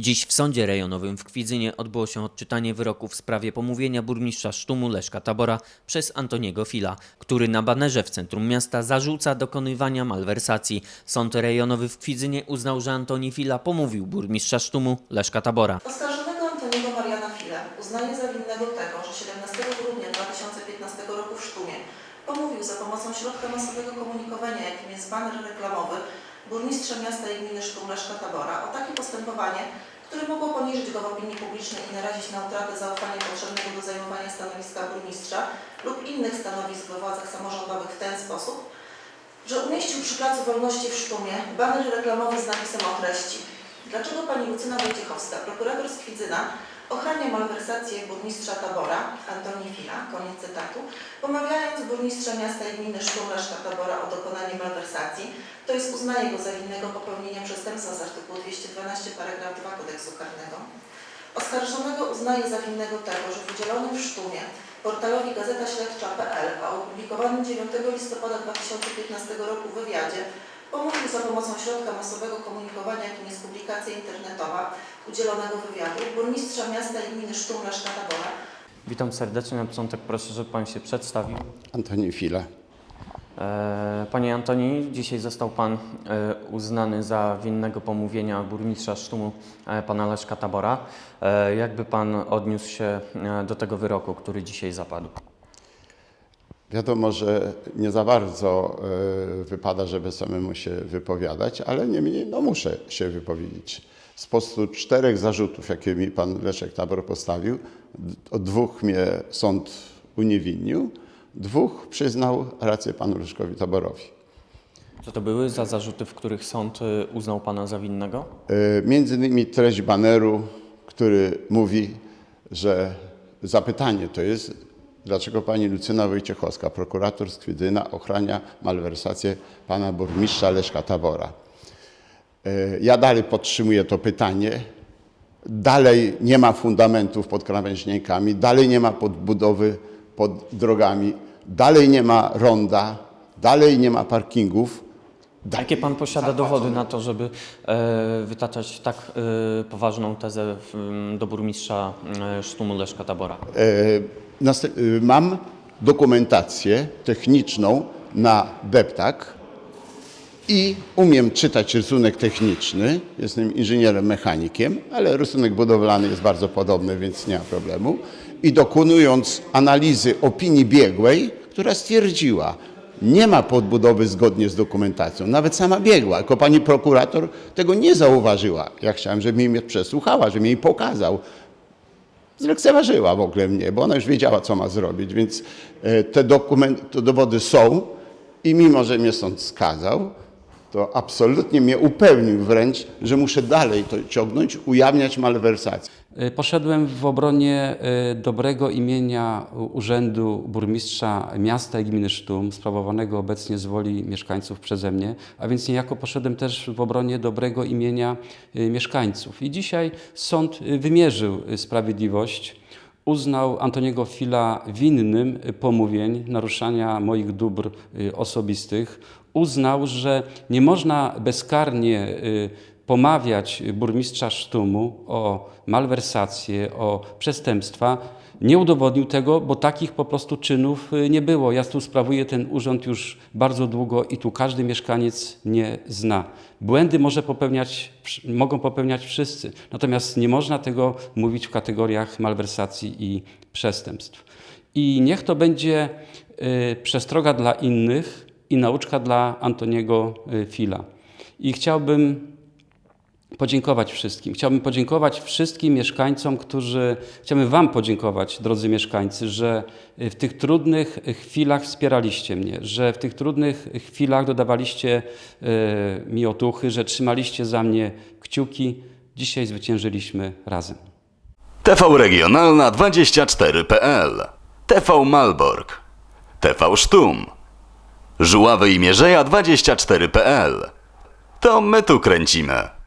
Dziś w sądzie rejonowym w Kwidzynie odbyło się odczytanie wyroku w sprawie pomówienia burmistrza Sztumu Leszka Tabora przez Antoniego Fila, który na banerze w centrum miasta zarzuca dokonywania malwersacji. Sąd rejonowy w Kwidzynie uznał, że Antoni Fila pomówił burmistrza Sztumu Leszka Tabora. Oskarżonego Antoniego Mariana File uznaje za winnego tego, że 17 grudnia 2015 roku w Sztumie pomówił za pomocą środka masowego komunikowania, jakim jest baner reklamowy burmistrza miasta i gminy Leszka Tabora o takie postępowanie, które mogło poniżyć go w opinii publicznej i narazić na utratę zaufania potrzebnego do zajmowania stanowiska burmistrza lub innych stanowisk we władzach samorządowych w ten sposób, że umieścił przy Placu Wolności w Sztumie baner reklamowy z napisem o treści. Dlaczego pani Lucyna Wojciechowska, prokurator z Kwidzyna, ochrania malwersację burmistrza Tabora, Antoni Fila, koniec cytatu, pomawiając burmistrza miasta i gminy Sztum Leszka Tabora o dokonanie malwersacji, to jest uznaje go za winnego popełnienia przestępstwa z artykułu 212 paragraf 2 kodeksu karnego. Oskarżonego uznaje za winnego tego, że w udzielonym w Sztumie portalowi Gazeta Śledcza.pl, a opublikowanym 9 listopada 2015 roku wywiadzie pomówił za pomocą środka masowego komunikowania, jakim jest publikacja internetowa udzielonego wywiadu burmistrza miasta i gminy Sztum Leszka Tabora, Witam serdecznie. Na początek proszę, żeby pan się przedstawił. Antoni File. E, Panie Antoni, dzisiaj został Pan e, uznany za winnego pomówienia burmistrza Sztumu e, Pana Leszka Tabora. Jakby Pan odniósł się do tego wyroku, który dzisiaj zapadł? Wiadomo, że nie za bardzo e, wypada, żeby samemu się wypowiadać, ale niemniej no, muszę się wypowiedzieć. Spośród czterech zarzutów, jakie mi pan Leszek Tabor postawił, od dwóch mnie sąd uniewinnił, dwóch przyznał rację panu Leszkowi Taborowi. Co to były za zarzuty, w których sąd e, uznał Pana za winnego? E, Między innymi treść baneru, który mówi, że zapytanie to jest, dlaczego pani Lucyna Wojciechowska, prokurator z Kwidyna, ochrania malwersację pana burmistrza Leszka Tabora. E, Ja dalej podtrzymuję to pytanie. Dalej nie ma fundamentów pod krawężnikami, dalej nie ma podbudowy pod drogami, dalej nie ma ronda, dalej nie ma parkingów. Jakie Pan posiada dowody na to, żeby e, wytaczać tak e, poważną tezę w, m, do burmistrza e, Sztumu Leszka Tabora? E, y, Mam dokumentację techniczną na deptak i umiem czytać rysunek techniczny. Jestem inżynierem mechanikiem, ale rysunek budowlany jest bardzo podobny, więc nie ma problemu. I dokonując analizy opinii biegłej, która stwierdziła, nie ma podbudowy zgodnie z dokumentacją. Nawet sama biegła, jako pani prokurator tego nie zauważyła. Ja chciałem, żeby mnie przesłuchała, żeby mi pokazał zlekceważyła w ogóle mnie, bo ona już wiedziała, co ma zrobić, więc e, te, dokument, te dowody są i mimo, że mnie sąd skazał, to absolutnie mnie upewnił wręcz, że muszę dalej to ciągnąć, ujawniać malwersacje. Y, Poszedłem w obronie y, dobrego imienia Urzędu Burmistrza Miasta i Gminy Sztum, sprawowanego obecnie z woli mieszkańców przeze mnie, a więc niejako poszedłem też w obronie dobrego imienia y, mieszkańców. I dzisiaj sąd wymierzył sprawiedliwość, uznał Antoniego Fila winnym pomówień, naruszania moich dóbr osobistych, uznał, że nie można bezkarnie y, pomawiać burmistrza Sztumu o malwersację, o przestępstwa. Nie udowodnił tego, bo takich po prostu czynów y, nie było. Ja tu sprawuję ten urząd już bardzo długo i tu każdy mieszkaniec nie zna. Błędy może popełniać, mogą popełniać wszyscy, natomiast nie można tego mówić w kategoriach malwersacji i przestępstw. I niech to będzie y, przestroga dla innych i nauczka dla Antoniego y, Fila. I chciałbym podziękować wszystkim. Chciałbym podziękować wszystkim mieszkańcom, którzy, chciałbym Wam podziękować, drodzy mieszkańcy, że w tych trudnych chwilach wspieraliście mnie, że w tych trudnych chwilach dodawaliście mi otuchy, że trzymaliście za mnie kciuki. Dzisiaj zwyciężyliśmy razem. TV Regionalna 24.pl TV Malbork TV Sztum Żuławy i Mierzeja 24.pl To my tu kręcimy.